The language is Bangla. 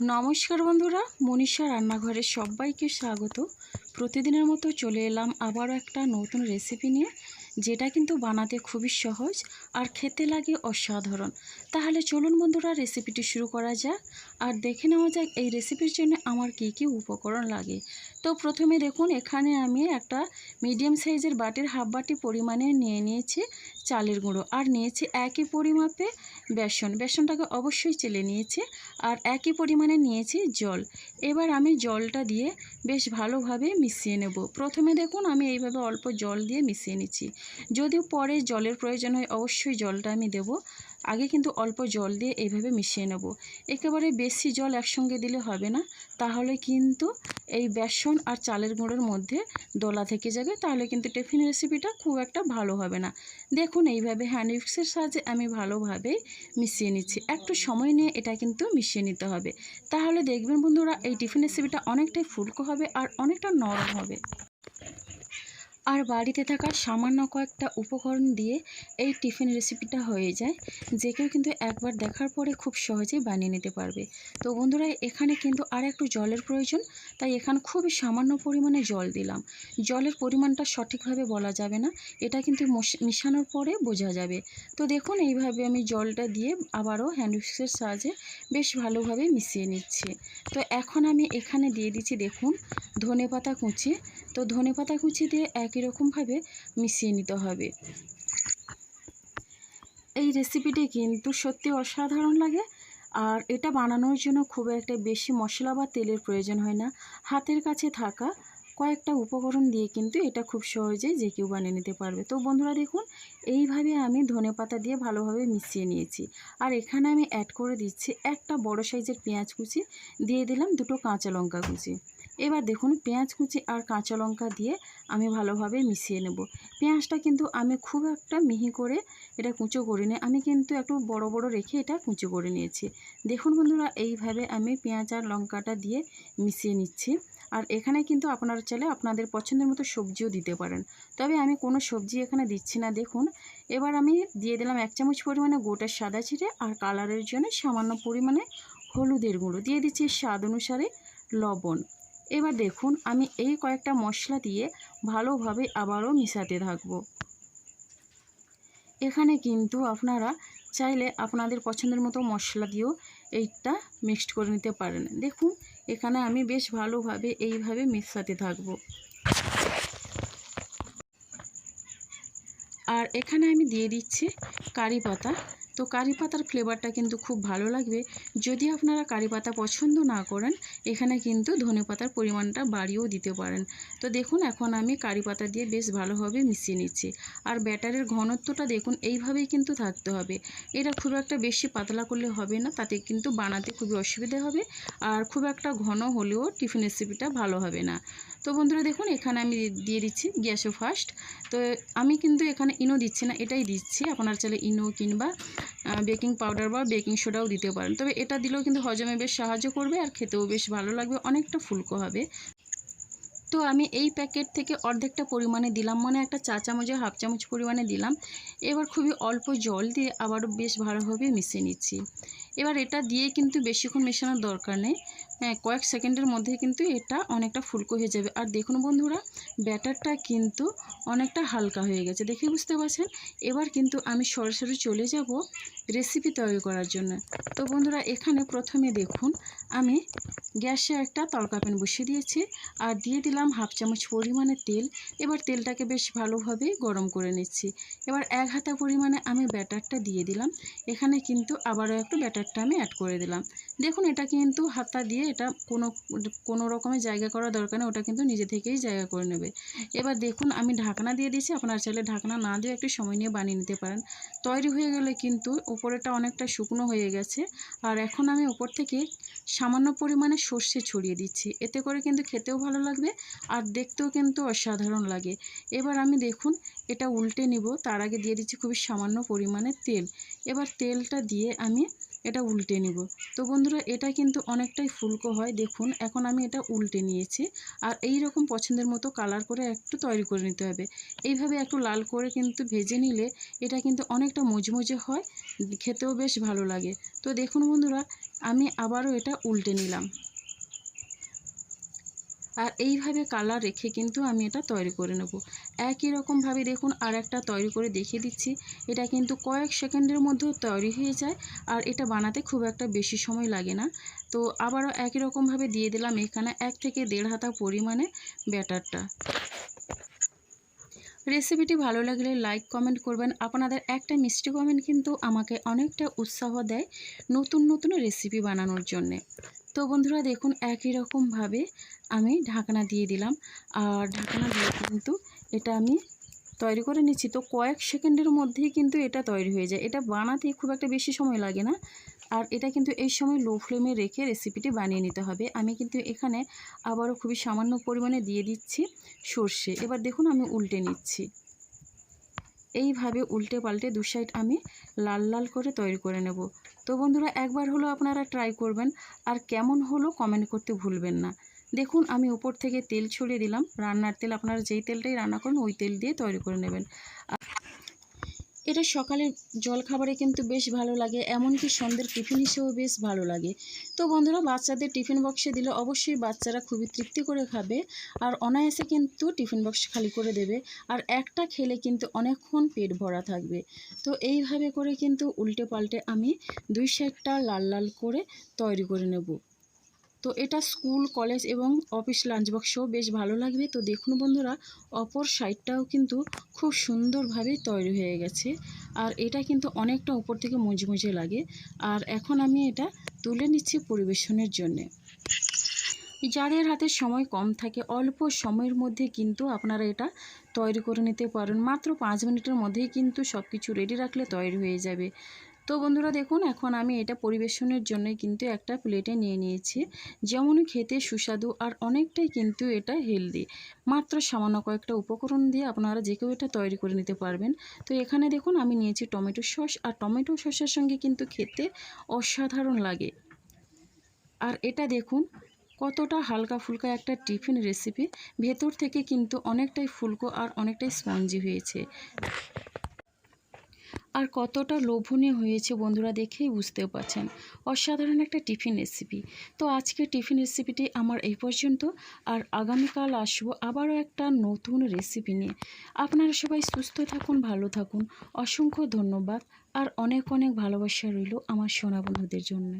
নমস্কার বন্ধুরা, মনীষা রান্নাঘরে সবাইকে স্বাগত। প্রতিদিনের মতো চলে এলাম আবারও একটা নতুন রেসিপি নিয়ে, যেটা কিন্তু বানাতে খুবই সহজ আর খেতে লাগে অসাধারণ। তাহলে চলুন বন্ধুরা রেসিপিটি শুরু করা যাক। আর দেখে নেওয়া যাক এই রেসিপির জন্য আমার কী কী উপকরণ লাগে। তো প্রথমে দেখুন, এখানে আমি একটা মিডিয়াম সাইজের বাটির হাফ বাটি পরিমাণে নিয়ে নিয়েছি। চালের গুঁড়ো। আর নিয়েছি একই পরিমাপে বেসন। বেসনটাকে অবশ্যই চেলে নিয়েছে আর একই পরিমাণে নিয়েছি জল। এবার আমি জলটা দিয়ে বেশ ভালোভাবে মিশিয়ে নেব। প্রথমে দেখুন আমি এইভাবে অল্প জল দিয়ে মিশিয়ে নিচ্ছি। যদিও পরে জলের প্রয়োজন হয় অবশ্যই জলটা আমি দেব। আগে কিন্তু অল্প জল দিয়ে এইভাবে মিশিয়ে নেব। একেবারে বেশি জল একসঙ্গে দিলে হবে না। তাহলে কিন্তু এই বেসন আর চালের গুঁড়োর মধ্যে দোলা থেকে যাবে, তাহলে কিন্তু টিফিন রেসিপিটা খুব একটা ভালো হবে না। দেখুন, এইভাবে হ্যান্ড উইক্সের সাহায্যে আমি ভালোভাবে মিশিয়ে নিচ্ছি। একটু সময় নিয়ে এটা কিন্তু মিশিয়ে নিতে হবে। তাহলে দেখবেন বন্ধুরা, এই টিফিন রেসিপিটা অনেকটাই ফুলকো হবে আর অনেকটা নরম হবে। আর বাড়িতে থাকা সামান্য কয়েকটা উপকরণ দিয়ে এই টিফিন রেসিপিটা হয়ে যায়, যে কেউ কিন্তু একবার দেখার পরে খুব সহজেই বানিয়ে নিতে পারবে। তো বন্ধুরা, এখানে কিন্তু আর একটু জলের প্রয়োজন, তাই এখানে খুবই সামান্য পরিমাণে জল দিলাম। জলের পরিমাণটা সঠিকভাবে বলা যাবে না, এটা কিন্তু মশ- মিশানোর পরে বোঝা যাবে। তো দেখুন, এইভাবে আমি জলটা দিয়ে আবারও হ্যান্ড উইক্সের সাহায্যে বেশ ভালোভাবে মিশিয়ে নিচ্ছি। তো এখন আমি এখানে দিয়ে দিচ্ছি, দেখুন ধনে পাতা কুচি। তো ধনে পাতা কুচি দিয়ে একই মিশিয়ে নিতে হবে। এই রেসিপিটি কিন্তু সত্যি অসাধারণ লাগে। আর এটা বানানোর জন্য খুব একটা বেশি মশলা বা তেলের প্রয়োজন হয় না। হাতের কাছে থাকা কয়েকটা উপকরণ দিয়ে কিন্তু এটা খুব সহজেই যে কেউ বানিয়ে নিতে পারবে। তো বন্ধুরা দেখুন, এইভাবে আমি ধনে পাতা দিয়ে ভালোভাবে মিশিয়ে নিয়েছি। আর এখানে আমি অ্যাড করে দিচ্ছি একটা বড় সাইজের পেঁয়াজ কুচি, দিয়ে দিলাম দুটো কাঁচা লঙ্কা কুচি। এবার দেখুন পেঁয়াজ কুচি আর কাঁচা লঙ্কা দিয়ে আমি ভালোভাবে মিশিয়ে নেব। পেঁয়াজটা কিন্তু আমি খুব একটা মিহি করে এটা কুচো করিনি। আমি কিন্তু একটু বড় বড় রেখে এটা কুঁচো করে নিয়েছি। দেখুন বন্ধুরা, এইভাবে আমি পেঁয়াজ আর লঙ্কাটা দিয়ে মিশিয়ে নিচ্ছি। আর এখানে কিন্তু আপনারা চাইলে আপনাদের পছন্দের মতো সবজিও দিতে পারেন। তবে আমি কোনো সবজি এখানে দিচ্ছি না। দেখুন, এবার আমি দিয়ে দিলাম এক চামচ পরিমাণে গোটা সাদা চিড়ে আর কালারের জন্য সামান্য পরিমাণে হলুদের গুঁড়ো। দিয়ে দিচ্ছি স্বাদ অনুসারে লবণ। এবার দেখুন, আমি এই কয়েকটা মশলা দিয়ে ভালোভাবে আবারও মিশাতে থাকব। এখানে কিন্তু আপনারা চাইলে আপনাদের পছন্দের মতো মশলা দিয়েও এইটা মিক্সড করে নিতে পারেন। দেখুন, এখানে আমি বেশ ভালোভাবে এইভাবে মেশাতে থাকব। আর এখানে আমি দিয়ে দিচ্ছি কারি পাতা। তো কারি পাতার ফ্লেভারটা কিন্তু খুব ভালো লাগবে। যদি আপনারা কারি পাতা পছন্দ না করেন, এখানে কিন্তু ধনে পাতার পরিমাণটা বাড়িয়েও দিতে পারেন। তো দেখুন, এখন আমি কারি পাতা দিয়ে বেশ ভালোভাবে মিশিয়ে নিচ্ছি। আর ব্যাটারের ঘনত্বটা দেখুন, এইভাবেই কিন্তু থাকতে হবে। এটা খুব একটা বেশি পাতলা করলে হবে না, তাতে কিন্তু বানাতে খুবই অসুবিধা হবে। আর খুব একটা ঘন হলেও টিফিন রেসিপিটা ভালো হবে না। তো বন্ধুরা দেখুন, এখানে আমি দিয়ে দিচ্ছি গ্যাসও ফার্স্ট তো আমি কিন্তু এখানে ইনো দিচ্ছি না, এটাই দিচ্ছি। আপনার চাইলে ইনো কিংবা বেকিং পাউডার বা বেকিং সোডাও দিতে পারেন। তবে এটা দিলেও কিন্তু হজমে বেশ সাহায্য করবে আর খেতেও বেশ ভালো লাগবে, অনেকটা ফুলকো হবে। তো আমি এই প্যাকেট থেকে অর্ধেকটা পরিমাণে দিলাম মানে একটা চা চামচে, হাফ চামচ পরিমাণে দিলাম। এবার খুবই অল্প জল দিয়ে আবারও বেশ ভালোভাবে মিশিয়ে নিচ্ছি। এবার এটা দিয়ে কিন্তু বেশিক্ষণ মেশানোর দরকার নেই। হ্যাঁ কয়েক সেকেন্ডের মধ্যে কিন্তু এটা অনেকটা ফুলকো হয়ে যাবে। আর দেখুন বন্ধুরা, ব্যাটারটা কিন্তু অনেকটা হালকা হয়ে গেছে, দেখে বুঝতে পারছেন? এবার কিন্তু আমি সরাসরি চলে যাব রেসিপি তৈরি করার জন্য। তো বন্ধুরা, এখানে প্রথমে দেখুন, আমি গ্যাসে একটা তড়কা প্যান বসিয়ে দিয়েছি আর দিয়ে দিলাম হাফ চামচ পরিমাণে তেল। এবার তেলটাকে বেশ ভালোভাবে গরম করে নিচ্ছি। এবার এক হাতা পরিমাণে আমি ব্যাটারটা দিয়ে দিলাম। এখানে কিন্তু আবারও একটু ব্যাটারটা আমি অ্যাড করে দিলাম। দেখুন, এটা কিন্তু হাতা দিয়ে এটা কোনো কোনো রকমের জায়গা করা দরকার নেই, ওটা কিন্তু নিজে থেকেই জায়গা করে নেবে। এবার দেখুন, আমি ঢাকনা দিয়ে দিয়েছি, আপনার চাইলে ঢাকনা না দিয়ে একটু সময় নিয়ে বানিয়ে নিতে পারেন। তৈরি হয়ে গেলে কিন্তু উপরেটা অনেকটা শুকনো হয়ে গেছে। আর এখন আমি উপর থেকে সামান্য পরিমাণে সর্ষে ছড়িয়ে দিচ্ছি। এতে করে কিন্তু খেতেও ভালো লাগবে আর দেখতেও কিন্তু অসাধারণ লাগে। এবার আমি দেখুন, এটা উল্টে নিব। তার আগে দিয়ে দিচ্ছি খুবই সামান্য পরিমাণে তেল। এবার তেলটা দিয়ে আমি এটা উল্টে নেব। তো বন্ধুরা, এটা কিন্তু অনেকটাই ফুলকো হয়। দেখুন, এখন আমি এটা উল্টে নিয়েছি। আর এই রকম পছন্দের মতো কালার করে একটু তৈরি করে নিতে হবে। এইভাবে একটু লাল করে কিন্তু ভেজে নিলে এটা কিন্তু অনেকটা মজমজে হয়। খেতেও বেশ ভালো লাগে। তো দেখুন বন্ধুরা, আমি আবারও এটা উল্টে নিলাম। আর এইভাবে কালার রেখে কিন্তু আমি এটা তৈরি করে নেব। একই রকমভাবে দেখুন আর একটা তৈরি করে দেখিয়ে দিচ্ছি। এটা কিন্তু কয়েক সেকেন্ডের মধ্যেও তৈরি হয়ে যায় আর এটা বানাতে খুব একটা বেশি সময় লাগে না। তো আবারও একই রকমভাবে দিয়ে দিলাম এখানে এক থেকে দেড় হাতা পরিমাণে ব্যাটারটা। রেসিপিটি ভালো লাগলে লাইক, কমেন্ট করবেন। আপনাদের একটা মিষ্টি কমেন্ট কিন্তু আমাকে অনেকটা উৎসাহ দেয় নতুন নতুন রেসিপি বানানোর জন্যে। তো বন্ধুরা দেখুন একই রকমভাবে আমি ঢাকনা দিয়ে দিলাম। আর ঢাকনা দিয়ে কিন্তু এটা আমি তৈরি করে নিচ্ছি। তো কয়েক সেকেন্ডের মধ্যেই কিন্তু এটা তৈরি হয়ে যায়। এটা বানাতে খুব একটা বেশি সময় লাগে না। আর এটা কিন্তু এই সময় লো ফ্লেমে রেখে রেসিপিটি বানিয়ে নিতে হবে। আমি কিন্তু এখানে আবারও খুবই সামান্য পরিমাণে দিয়ে দিচ্ছি সর্ষে। এবার দেখুন আমি উল্টে নিচ্ছি। এইভাবে উল্টে পাল্টে দু সাইড আমি লাল লাল করে তৈরি করে নেব। তো বন্ধুরা, একবার হলো আপনারা ট্রাই করবেন আর কেমন হলো কমেন্ট করতে ভুলবেন না। দেখুন, আমি উপর থেকে তেল ছড়িয়ে দিলাম। রান্নার তেল, আপনারা যেই তেলটাই রান্না করেন, ওই তেল দিয়ে তৈরি করে নেবেন। এটা সকালের জলখাবারে কিন্তু বেশ ভালো লাগে, এমনকি সন্ধ্যের টিফিন হিসেবেও বেশ ভালো লাগে। তো বন্ধুরা, বাচ্চাদের টিফিন বক্সে দিলে অবশ্যই বাচ্চারা খুবই তৃপ্তি করে খাবে আর অনায়াসে কিন্তু টিফিন বক্স খালি করে দেবে আর একটা খেলে কিন্তু অনেকক্ষণ পেট ভরা থাকবে। তো এইভাবে করে কিন্তু উল্টে পাল্টে আমি দুই সাইডটা লাল লাল করে তৈরি করে নেব। তো এটা স্কুল, কলেজ এবং অফিস লাঞ্চ বক্সেও বেশ ভালো লাগবে। তো দেখুন বন্ধুরা, অপর সাইডটাও কিন্তু খুব সুন্দরভাবে তৈরি হয়ে গেছে। আর এটা কিন্তু অনেকটা উপর থেকে মুজমুজে লাগে। আর এখন আমি এটা তুলে নিচ্ছি পরিবেশনের জন্যে। যাদের হাতে সময় কম থাকে, অল্প সময়ের মধ্যে কিন্তু আপনারা এটা তৈরি করে নিতে পারেন। মাত্র পাঁচ মিনিটের মধ্যেই কিন্তু সব কিছু রেডি রাখলে তৈরি হয়ে যাবে। তো বন্ধুরা দেখুন, এখন আমি এটা পরিবেশনের জন্য কিন্তু একটা প্লেটে নিয়ে নিয়েছি। যেমন খেতে সুস্বাদু আর অনেকটাই কিন্তু এটা হেলদি। মাত্র সামান্য কয়েকটা উপকরণ দিয়ে আপনারা যে কেউ এটা তৈরি করে নিতে পারবেন। তো এখানে দেখুন, আমি নিয়েছি টমেটো সস আর টমেটো সসের সঙ্গে কিন্তু খেতে অসাধারণ লাগে। আর এটা দেখুন, কতটা হালকা ফুলকা একটা টিফিন রেসিপি। ভেতর থেকে কিন্তু অনেকটাই ফুলকো আর অনেকটাই স্পঞ্জি হয়েছে। আর কতটা লোভনীয় হয়েছে বন্ধুরা দেখেই বুঝতেও পারছেন। অসাধারণ একটা টিফিন রেসিপি তো আজকে টিফিন রেসিপিটি আমার এই পর্যন্ত। আর আগামীকাল আসব আবারও একটা নতুন রেসিপি নিয়ে। আপনারা সবাই সুস্থ থাকুন, ভালো থাকুন। অসংখ্য ধন্যবাদ। আর অনেক অনেক ভালোবাসা রইল আমার সোনা বন্ধুদের জন্য।